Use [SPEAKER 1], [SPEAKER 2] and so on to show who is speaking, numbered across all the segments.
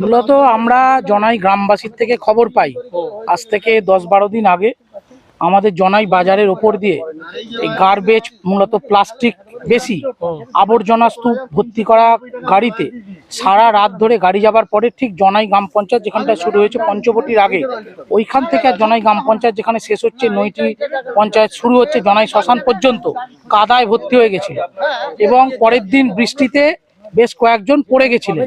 [SPEAKER 1] মূলত
[SPEAKER 2] আমরা জনাই গ্রামবাসীর থেকে খবর পাই। আজ থেকে দশ বারো দিন আগে আমাদের জনাই বাজারের ওপর দিয়ে এই গার্বেজ মূলত প্লাস্টিক বেশি আবর্জনা স্তূপ ভর্তি করা গাড়িতে সারা রাত ধরে গাড়ি যাবার পরে ঠিক জনাই গ্রাম পঞ্চায়েত যেখানটা শুরু হয়েছে পঞ্চবটির আগে ওইখান থেকে আর জনাই গ্রাম পঞ্চায়েত যেখানে শেষ হচ্ছে নইটি পঞ্চায়েত শুরু হচ্ছে জনাই শ্মশান পর্যন্ত কাদায় ভর্তি হয়ে গেছিল। এবং পরের দিন বৃষ্টিতে বেশ কয়েকজন পড়ে গেছিলেন।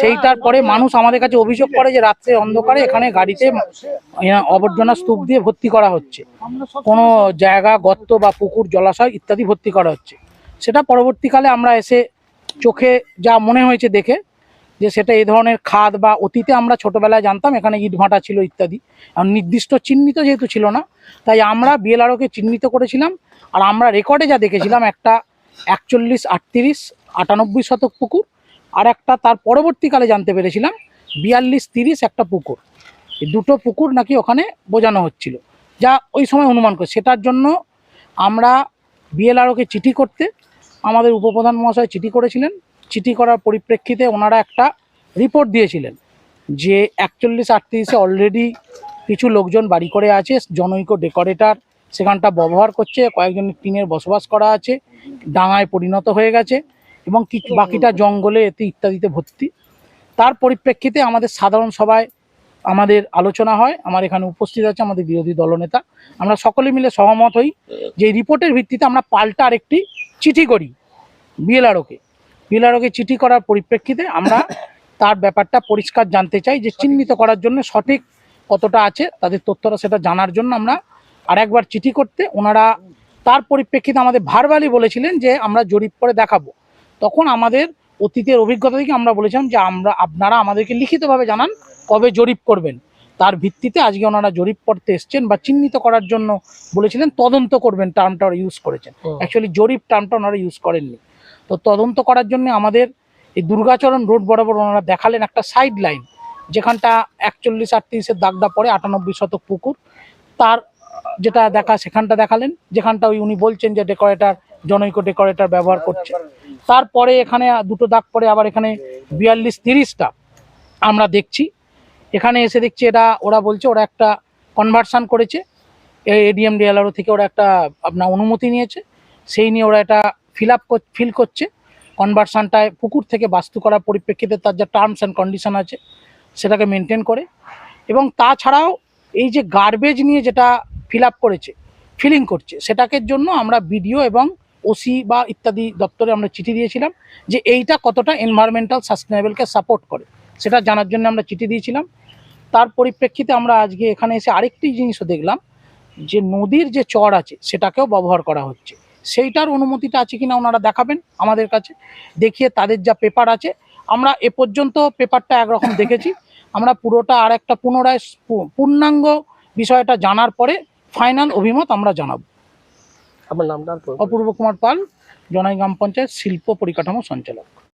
[SPEAKER 2] সেইটার পরে মানুষ আমাদের কাছে অভিযোগ করে যে রাত্রে অন্ধকারে এখানে গাড়িতে আহ, আবর্জনা স্তূপ দিয়ে ভর্তি করা হচ্ছে। কোনো জায়গা গর্ত বা পুকুর জলাশয় ইত্যাদি ভর্তি করা হচ্ছে। সেটা পরবর্তীকালে আমরা এসে চোখে যা মনে হয়েছে দেখে, যে সেটা এই ধরনের খাদ বা অতীতে আমরা ছোটবেলায় জানতাম, এখানে ইট ভাটা ছিল ইত্যাদি। আর নির্দিষ্ট চিহ্নিত যেহেতু ছিল না, তাই আমরা বিএলআরওকে চিহ্নিত করেছিলাম, আর আমরা রেকর্ডে যা দেখেছিলাম, একটা একচল্লিশ, আটত্রিশ, আটানব্বই শতক পুকুর, আর একটা তার পরবর্তীকালে জানতে পেরেছিলাম, বিয়াল্লিশ, তিরিশ একটা পুকুর। এই দুটো পুকুর নাকি ওখানে বোঝানো হচ্ছিল। যা ওই সময় অনুমান করে, সেটার জন্য আমরা বিএলআরওকে চিঠি করতে আমাদের উপপ্রধান মহাশয় চিঠি করেছিলেন। চিঠি করার পরিপ্রেক্ষিতে ওনারা একটা রিপোর্ট দিয়েছিলেন যে একচল্লিশ আটত্রিশে অলরেডি কিছু লোকজন বাড়ি করে আছে, জনৈক ডেকোরেটর সেখানটা ব্যবহার করছে, কয়েকজন টিনের বসবাস করা আছে, ডাঙায় পরিণত হয়ে গেছে এবং বাকিটা জঙ্গলে এতে ইত্যাদিতে ভর্তি। তার পরিপ্রেক্ষিতে আমাদের সাধারণ সভায় আমাদের আলোচনা হয়, আমার এখানে উপস্থিত আছে আমাদের বিরোধী দলনেতা। আমরা সকলে মিলে সহমত হই যে রিপোর্টের ভিত্তিতে আমরা পাল্টা আরেকটি চিঠি করি বিএলআরওকে। বিএলআরওকে চিঠি করার পরিপ্রেক্ষিতে আমরা তার ব্যাপারটা পরিষ্কার জানতে চাই যে চিহ্নিত করার জন্য সঠিক কতটা আছে, তাদের তথ্যটা সেটা জানার জন্য আমরা আর একবার চিঠি করতে ওনারা তার পরিপ্রেক্ষিতে আমাদের ভারবালি বলেছিলেন যে আমরা জরিপ করে দেখাবো। তখন আমাদের অতীতের অভিজ্ঞতা থেকে আমরা বলেছিলাম যে আমরা, আপনারা আমাদেরকে লিখিতভাবে জানান কবে জরিপ করবেন? তার ভিত্তিতে আজকে ওনারা জরিপ করতে এসছেন বা চিহ্নিত করার জন্য বলেছিলেন তদন্ত করবেন টার্মটা ওরা ইউজ করেছেন। অ্যাকচুয়ালি জরিপ টার্মটা ওনারা ইউজ করেননি। তো তদন্ত করার জন্য আমাদের এই দুর্গাচরণ রোড বরাবর ওনারা দেখালেন একটা সাইড লাইন যেখানটা একচল্লিশ আটত্রিশের দাগদা পড়ে আটানব্বই শতক পুকুর। তার যেটা দেখা সেখানটা দেখালেন যেখানটা ওই উনি বলছেন যে ডেকোরেটর জনৈক ডেকোরেটর ব্যবহার করছে। তারপরে এখানে দুটো দাগ পরে আবার এখানে বিয়াল্লিশ তিরিশটা আমরা দেখছি। এখানে এসে দেখছি এটা, ওরা বলছে ওরা একটা কনভার্সান করেছে। এই এডিএম ডিএলআরও থেকে ওরা একটা আপনার অনুমতি নিয়েছে। সেই নিয়ে ওরা এটা ফিল আপ ফিল করছে। কনভার্সানটায় পুকুর থেকে বাস্তু করার পরিপ্রেক্ষিতে তার যা টার্মস অ্যান্ড কন্ডিশন আছে, সেটাকে মেনটেন করে। এবং তাছাড়াও এই যে গার্বেজ নিয়ে যেটা ফিল করেছে ফিলিং করছে, সেটাকে জন্য আমরা বিডিও এবং ওসি বা ইত্যাদি দপ্তরে আমরা চিঠি দিয়েছিলাম যে এইটা কতটা এনভায়রনমেন্টাল সাস্টেনেবলকে সাপোর্ট করে। সেটা জানার জন্য আমরা চিঠি দিয়েছিলাম। তার পরিপ্রেক্ষিতে আমরা আজকে এখানে এসে আরেকটি জিনিসও দেখলাম যে নদীর যে চর আছে সেটাকেও ব্যবহার করা হচ্ছে। সেইটার অনুমতিটা আছে কিনা ওনারা দেখাবেন আমাদের কাছে দেখিয়ে তাদের যা পেপার আছে। আমরা এ পর্যন্ত পেপারটা একরকম দেখেছি। আমরা পুরোটা আর একটা পুনরায় পূর্ণাঙ্গ বিষয়টা জানার পরে ফাইনাল অভিমত আমরা জানাব।
[SPEAKER 1] আপনার নামটা
[SPEAKER 2] অপূর্ব কুমার পাল জনাই গ্রাম পঞ্চায়েত শিল্প পরিকাঠামো সঞ্চালক।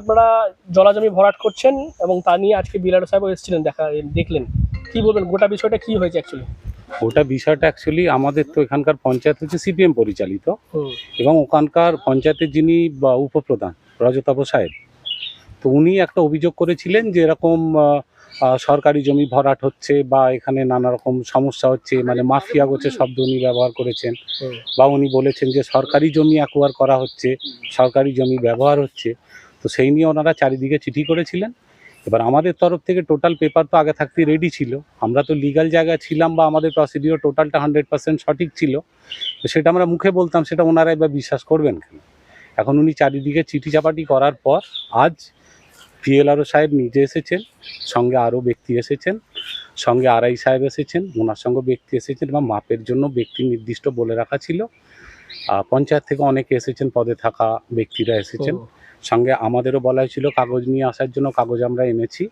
[SPEAKER 1] আপনারা জলাজমি ভরাট করছেন এবং তা নিয়ে আজকে বিএলআরও সাহেব এসেছিলেন দেখা দেখলেন। কি বলবেন গোটা বিষয়টা কি হয়েছে অ্যাকচুয়ালি
[SPEAKER 3] ওটা বিষয়টা অ্যাকচুয়ালি আমাদের তো এখানকার পঞ্চায়েত হচ্ছে সিপিএম পরিচালিত এবং ওখানকার পঞ্চায়েতের যিনি বা উপপ্রধান রজতাব সাহেব তো উনি একটা অভিযোগ করেছিলেন যে এরকম সরকারি জমি ভরাট হচ্ছে বা এখানে নানা রকম সমস্যা হচ্ছে মানে মাফিয়া গোছে শব্দ উনি ব্যবহার করেছেন বা উনি বলেছেন যে সরকারি জমি অ্যাকোয়ার করা হচ্ছে সরকারি জমি ব্যবহার হচ্ছে। তো সেই নিয়ে ওনারা চারিদিকে চিঠি করেছিলেন। এবার আমাদের তরফ থেকে টোটাল পেপার তো আগে থাকতে রেডি ছিল। আমরা তো লিগাল জায়গায় ছিলাম বা আমাদের প্রসিডিওর টোটালটা হান্ড্রেড পার্সেন্ট সঠিক ছিল। তো সেটা আমরা মুখে বলতাম, সেটা ওনারা এবার বিশ্বাস করবেন কেন? এখন উনি চারিদিকে চিঠি চাপাটি করার পর আজ পিএলআরও সাহেব নিজে এসেছেন, সঙ্গে আরও ব্যক্তি এসেছেন, সঙ্গে আরআই সাহেব এসেছেন, ওনার সঙ্গে ব্যক্তি এসেছেন এবং মাপের জন্য ব্যক্তি নির্দিষ্ট বলে রাখা ছিল। পঞ্চায়েত থেকে অনেকে এসেছেন, পদে থাকা ব্যক্তিরা এসেছেন। সঙ্গে আমাদেরও বলা হয়েছিল কাগজ নিয়ে আসার জন্য কাগজ আমরা এনেছি।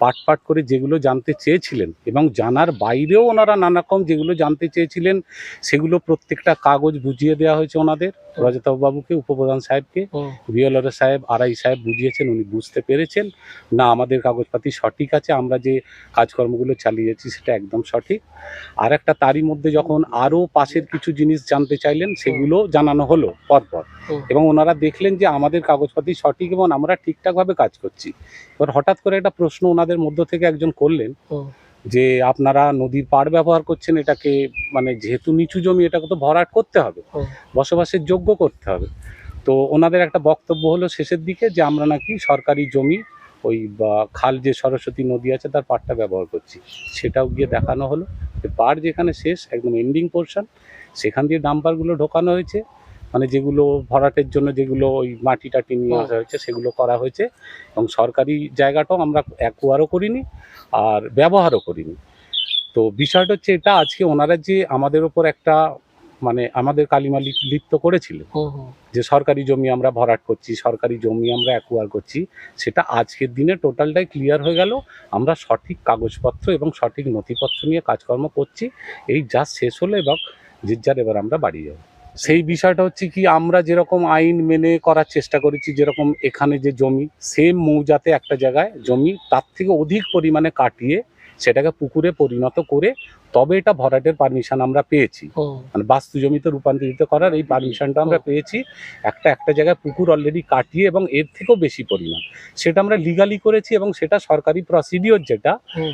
[SPEAKER 3] পাট পাট করে যেগুলো জানতে চেয়েছিলেন এবং জানার বাইরেও ওনারা নানারকম যেগুলো জানতে চেয়েছিলেন সেগুলো প্রত্যেকটা কাগজ বুঝিয়ে দেওয়া হয়েছে ওনাদের। রজতাভ বাবুকে উপপ্রধান সাহেবকে বিএলআর সাহেব আরআই সাহেব বুঝিয়েছেন উনি বুঝতে পেরেছেন। না আমাদের কাগজপাতি সঠিক আছে আমরা যে কাজকর্মগুলো চালিয়ে যাচ্ছি সেটা একদম সঠিক। আর একটা তারই মধ্যে যখন আরও পাশের কিছু জিনিস জানতে চাইলেন সেগুলো জানানো হলো পরপর। এবং ওনারা দেখলেন যে আমাদের কাগজপাতি সঠিক এবং আমরা ঠিকঠাকভাবে কাজ করছি। এবার হঠাৎ করে একটা প্রশ্ন ওনাদের মধ্য থেকে একজন করলেন যে আপনারা নদীর পাড় ব্যবহার করছেন এটাকে মানে যেহেতু নিচু জমি এটাকে তো ভরাট করতে হবে বসবাসের যোগ্য করতে হবে। তো ওনাদের একটা বক্তব্য হলো শেষের দিকে যে আমরা নাকি সরকারি জমি ওই বা খাল যে সরস্বতী নদী আছে তার পাড়টা ব্যবহার করছি। সেটাও গিয়ে দেখানো হলো যে পাড় যেখানে শেষ একদম এন্ডিং পোর্শন সেখান দিয়ে ডাম্পারগুলো ঢোকানো হয়েছে। মানে যেগুলো ভরাটের জন্য যেগুলো ওই মাটি টাটি নিয়ে আসা হয়েছে সেগুলো করা হয়েছে এবং সরকারি জায়গাটাও আমরা অ্যাকোয়ারও করিনি আর ব্যবহারও করিনি। তো বিষয়টা হচ্ছে এটা আজকে ওনারা যে আমাদের ওপর একটা মানে আমাদের কালিমা লিপ্ত
[SPEAKER 1] হুম।
[SPEAKER 3] যে সরকারি জমি আমরা ভরাট করছি সরকারি জমি আমরা অ্যাকোয়ার করছি সেটা আজকের দিনে টোটালটাই ক্লিয়ার হয়ে গেল। আমরা সঠিক কাগজপত্র এবং সঠিক নথিপত্র নিয়ে কাজকর্ম করছি এই যা শেষ হলো এবং যে যার এবার আমরা বাড়ি যাব। সেই বিষয়টা হচ্ছে কি আমরা যেরকম আইন মেনে করার চেষ্টা করেছি যেরকম এখানে যে জমি সেম মৌজাতে একটা জায়গায় জমি তার থেকে অধিক পরিমাণে কাটিয়ে সেটাকে পুকুরে পরিণত করে তবে এটা ভরাটের পারমিশন আমরা পেয়েছি। মানে বাস্তু জমিতে রূপান্তরিত করার এই পারমিশনটা আমরা পেয়েছি। একটা একটা জায়গায় পুকুর অলরেডি কাটিয়ে এবং এর থেকেও বেশি পরিমাণ। সেটা আমরা লিগালি করেছি এবং সেটা সরকারি প্রসিডিওর যেটা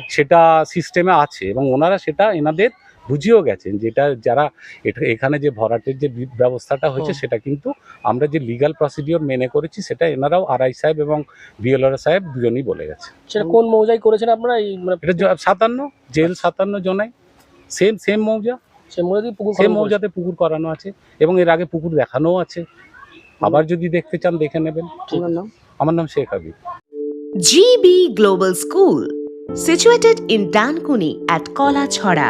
[SPEAKER 3] সেটা সিস্টেমে আছে এবং ওনারা সেটা এনাদের বুঝিয়েও গেছেন যেটা যারা এটা এখানে যে ভরাটের যে ব্যবস্থাটা হয়েছে সেটা কিন্তু আমরা যে লিগাল প্রসিডিওর মেনে করেছি সেটা এনারাও আরআই সাহেব এবং বিএলআর সাহেব দুজনই বলে গেছে
[SPEAKER 1] সেটা কোন মৌজাই করেছেন আপনারা? এই মানে
[SPEAKER 3] এটা সাতান্ন জেল সাতান্ন জনাই। সেম সেম মৌজা। সেম মৌজাতে পুকুর করানো আছে এবং এর আগে পুকুর দেখানোও আছে। আবার যদি দেখতে চান দেখে নেবেন। নাম? আমার নাম Sheikh Habib.
[SPEAKER 4] GB Global School, situated in Dankuni at Kolachhara.